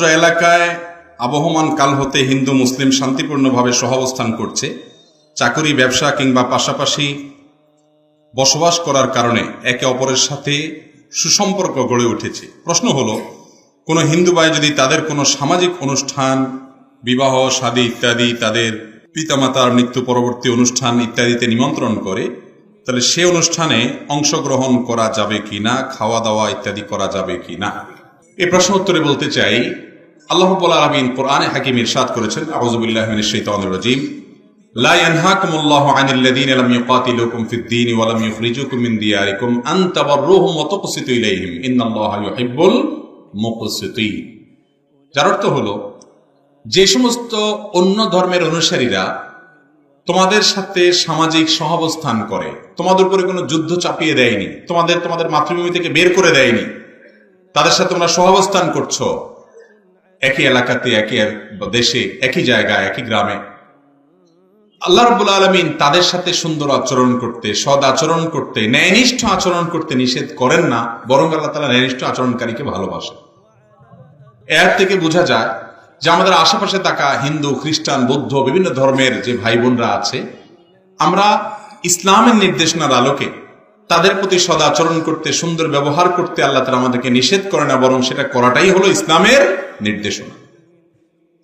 অত্র এলাকায় আবহমান কাল হতে হিন্দু মুসলিম শান্তিপূর্ণভাবে সহাবস্থান করছে। চাকরি, ব্যবসা কিংবা পাশাপাশি বসবাস করার কারণে একে অপরের সাথে সুসম্পর্ক গড়ে উঠেছে। প্রশ্ন হলো, কোনো হিন্দু ভাই যদি তাদের কোনো সামাজিক অনুষ্ঠান, বিবাহ, শাদী ইত্যাদি তাদের পিতামাতার মৃত্যু পরবর্তী অনুষ্ঠান ইত্যাদিতে নিমন্ত্রণ করে, তাহলে সে অনুষ্ঠানে অংশগ্রহণ করা যাবে কি না, খাওয়া দাওয়া ইত্যাদি করা যাবে কি না? এই প্রশ্ন উত্তরে বলতে চাই আল্লাহ রাব্বুল আলামিন কোরআনে হাকিম ইরশাদ করেছেন আউযুবিল্লাহি মিনাশ শাইতানির রাজীম لا ينهاكم الله عن الذين لم يقاتلوكم في الدين ولم يخرجوكم من دياركم أن تبروهم وتقسطوا إليهم إن الله يحب المقسطين যার অর্থ হলো যে সমস্ত অন্য ধর্মের অনুসারীরা তোমাদের সাথে সামাজিক সহাবস্থান করে তোমাদের উপরে কোনো যুদ্ধ চাপিয়ে দেয়নি তোমাদের তোমাদের মাতৃভূমি থেকে বের করে দেয়নি তাদের সাথে তোমরা সহাবস্থান করছো একই এলাকাতে, একই দেশে, একই জায়গায়, একই গ্রামে। আল্লাহ রব্বুল আলমিন তাদের সাথে সুন্দর আচরণ করতে সদ আচরণ করতে, ন্যায়নিষ্ঠ আচরণ করতে নিষেধ করেন না, বরং আল্লাহ তালা ন্যায়নিষ্ঠ আচরণকারীকে ভালোবাসে এর থেকে বোঝা যায় যে আমাদের আশেপাশে থাকা হিন্দু, খ্রিস্টান, বৌদ্ধ, বিভিন্ন ধর্মের যে ভাই বোনরা আছে, আমরা ইসলামের নির্দেশনার আলোকে তাদের প্রতি সদাচরণ করতে, সুন্দর ব্যবহার করতে আল্লাহ তালা আমাদেরকে নিষেধ করে না, বরং সেটা করাটাই হলো ইসলামের নির্দেশনা।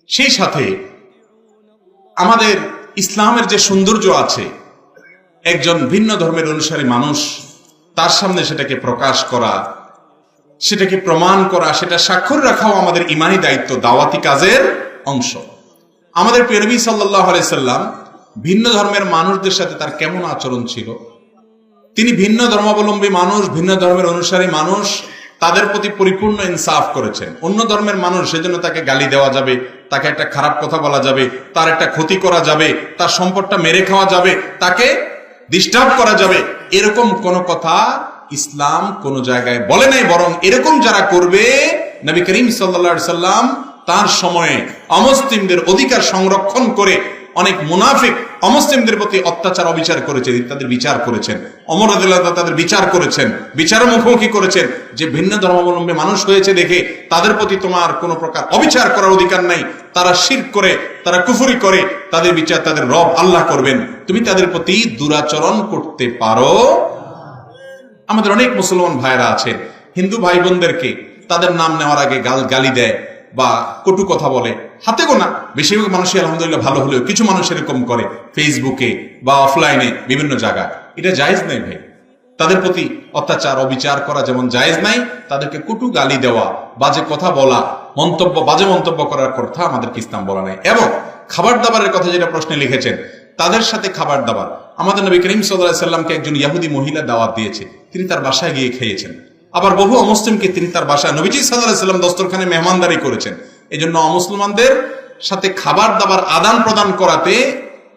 সেই সাথে আমাদের ইসলামের যে সৌন্দর্য আছে, একজন ভিন্ন ধর্মের অনুসারী মানুষ, তার সামনে সেটাকে প্রকাশ করা, সেটাকে প্রমাণ করা, সেটা স্বাক্ষর রাখাও আমাদের ইমানি দায়িত্ব, দাওয়াতি কাজের অংশ। আমাদের পেরবি সাল্লাহ সাল্লাম ভিন্ন ধর্মের মানুষদের সাথে তার কেমন আচরণ ছিল? তিনি ভিন্ন ধর্মাবলম্বী মানুষ, ভিন্ন ধর্মের অনুসারী মানুষ, তাদের প্রতি পরিপূর্ণ ইনসাফ করেছেন। অন্য ধর্মের মানুষ সেজন্য তাকে গালি দেওয়া যাবে, তাকে একটা খারাপ কথা বলা যাবে, তার একটা ক্ষতি করা যাবে, তার সম্পদটা মেরে খাওয়া যাবে, তাকে ডিস্টার্ব করা যাবে। এরকম কোন কথা ইসলাম কোন জায়গায় বলে নাই, বরং এরকম যারা করবে, নবী করিম সাল্লা সাল্লাম তার সময়ে অমুসলিমদের অধিকার সংরক্ষণ করে অনেক মুনাফিক অমুসলিমদের প্রতি অত্যাচার, অবিচার করেছেন তাদের বিচার করেছেন। অমর তাদের বিচার করেছেন বিচারের মুখোমুখি করেছেন। যে ভিন্ন ধর্মাবলম্বী মানুষ হয়েছে দেখে তাদের প্রতি তোমার কোনো প্রকার অবিচার করার অধিকার নাই। তারা শির করে, তারা কুফুরি করে, তাদের বিচার তাদের রব আল্লাহ করবেন। তুমি তাদের প্রতি দুরাচরণ করতে পারো। আমাদের অনেক মুসলমান ভাইরা আছেন, হিন্দু ভাই বোনদেরকে তাদের নাম নেওয়ার আগে গাল গালি দেয়। বা কটু কথা বলে, হাতে গোনা। বেশিরভাগ মানুষই আলহামদুলিল্লাহ ভালো হলেও কিছু মানুষ এরকম করে ফেসবুকে বা অফলাইনে বিভিন্ন জায়গায়। এটা জায়েজ নাই ভাই। তাদের প্রতি অত্যাচার, অবিচার করা যেমন জায়েজ নাই, তাদেরকে কটু গালি দেওয়া, বাজে কথা বলা, মন্তব্য, বাজে মন্তব্য করার কথা আমাদেরকে ইসলাম বলা নাই। এবং খাবার দাবারের কথা যেটা প্রশ্নে লিখেছেন, তাদের সাথে খাবার দাবার আমাদের নবী করিম সাল্লাহ সাল্লামকে একজন ইয়াহুদি মহিলা দাওয়াত দিয়েছে। তিনি তার বাসায় গিয়ে খেয়েছেন। আবার বহু অমুসলিমকে তিনি তার বাসায়, নবীজি সাল্লাম দস্তরখানে মেহমানদারি করেছেন। এই জন্য অমুসলমানদের সাথে খাবার দাবার আদান প্রদান করাতে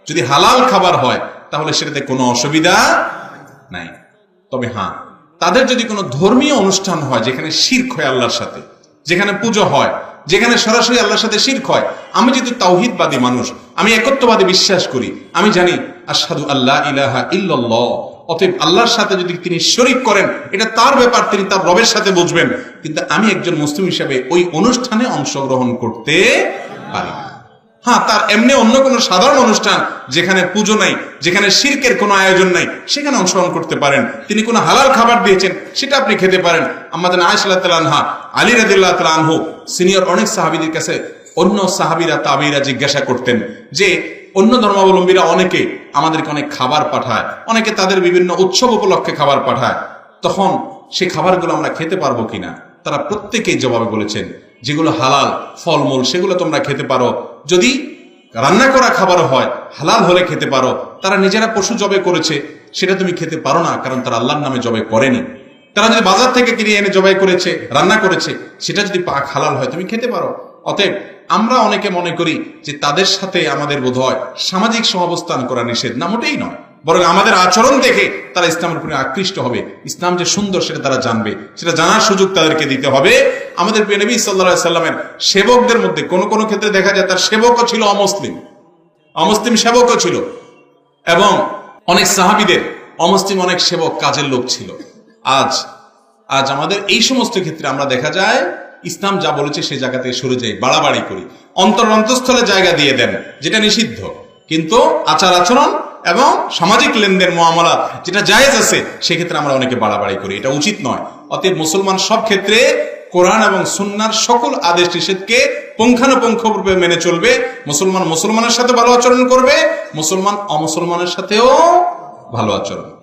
যদি হালাল খাবার হয়, তাহলে সেটাতে কোনো অসুবিধা নাই। তবে হ্যাঁ তাদের যদি কোনো ধর্মীয় অনুষ্ঠান হয়, যেখানে শির্ক হয় আল্লাহর সাথে, যেখানে পুজো হয়, যেখানে সরাসরি আল্লাহর সাথে শির্ক হয়, আমি যেহেতু তাওহিদবাদী মানুষ, আমি একত্ববাদী বিশ্বাস করি, আমি জানি আসাদু আল্লাহ ইলাহা ইল্লাল্লাহ অতএব আল্লাহর সাথে যদি তিনি শরিক করেন, এটা তার ব্যাপার, তিনি তার রবের সাথে বুঝবেন। কিন্তু আমি একজন মুসলিম হিসাবে ওই অনুষ্ঠানে অংশগ্রহণ করতে পারি হ্যাঁ তার এমনি অন্য কোনো সাধারণ অনুষ্ঠান যেখানে পুজো নাই, যেখানে শির্কের কোনো আয়োজন নাই, সেখানে অংশগ্রহণ করতে পারেন। তিনি কোনো হালাল খাবার দিয়েছেন, সেটা আপনি খেতে পারেন। আমাদের আয়সাল্লাহ আলী রাদিল্লাহ তালানহু সিনিয়র অনেক সাহাবিদের কাছে অন্য সাহাবিরা, তাবিরা জিজ্ঞাসা করতেন যে অন্য ধর্মাবলম্বীরা অনেকে আমাদেরকে অনেক খাবার পাঠায়, অনেকে তাদের বিভিন্ন উৎসব উপলক্ষে খাবার পাঠায়। তখন সেই খাবারগুলো আমরা খেতে পারব কিনা? তারা প্রত্যেকেই জবাবে বলেছেন, যেগুলো হালাল, ফলমূল, সেগুলো তোমরা খেতে পারো। যদি রান্না করা খাবার হয়, হালাল হলে খেতে পারো। তারা নিজেরা পশু জবে করেছে, সেটা তুমি খেতে পারো না, কারণ তারা আল্লাহর নামে জবে করেনি। তারা যদি বাজার থেকে কিনে এনে জবাই করেছে, রান্না করেছে, সেটা যদি পাক হালাল হয়, তুমি খেতে পারো। অতএব আমরা অনেকে মনে করি যে তাদের সাথে আমাদের বোধ হয় সামাজিক সহাবস্থান করা নিষেধ। না, মোটেই নয়। বরং আমাদের আচরণ দেখে তারা ইসলামের উপরে আকৃষ্ট হবে। ইসলাম যে সুন্দর, সেটা তারা জানবে। সেটা জানার সুযোগ তাদেরকে দিতে হবে। আমাদের প্রিয় নবী সাল্লা সাল্লামের সেবকদের মধ্যে কোনো কোনো ক্ষেত্রে দেখা যায় তার সেবকও ছিল অমুসলিম। অমুসলিম সেবকও ছিল। এবং অনেক সাহাবিদের অমুসলিম অনেক সেবক কাজের লোক ছিল। আজ আজ আমাদের এই সমস্ত ক্ষেত্রে আমরা দেখা যায় ইসলাম যা বলেছে সে জায়গা থেকে সরে যাই, বাড়াবাড়ি করি। অন্তর অন্তঃস্থলে জায়গা দিয়ে দেন, যেটা নিষিদ্ধ। কিন্তু আচার আচরণ এবং সামাজিক লেনদেন, মহামলা যেটা জায়েজ আছে, সেক্ষেত্রে আমরা অনেকে বাড়াবাড়ি করি। এটা উচিত নয়। অতএব মুসলমান সব ক্ষেত্রে কোরআন এবং সুন্নার সকল আদেশ নিষেধকে পুঙ্খানুপুঙ্খরূপে মেনে চলবে। মুসলমান মুসলমানের সাথে ভালো আচরণ করবে, মুসলমান অমুসলমানের সাথেও ভালো আচরণ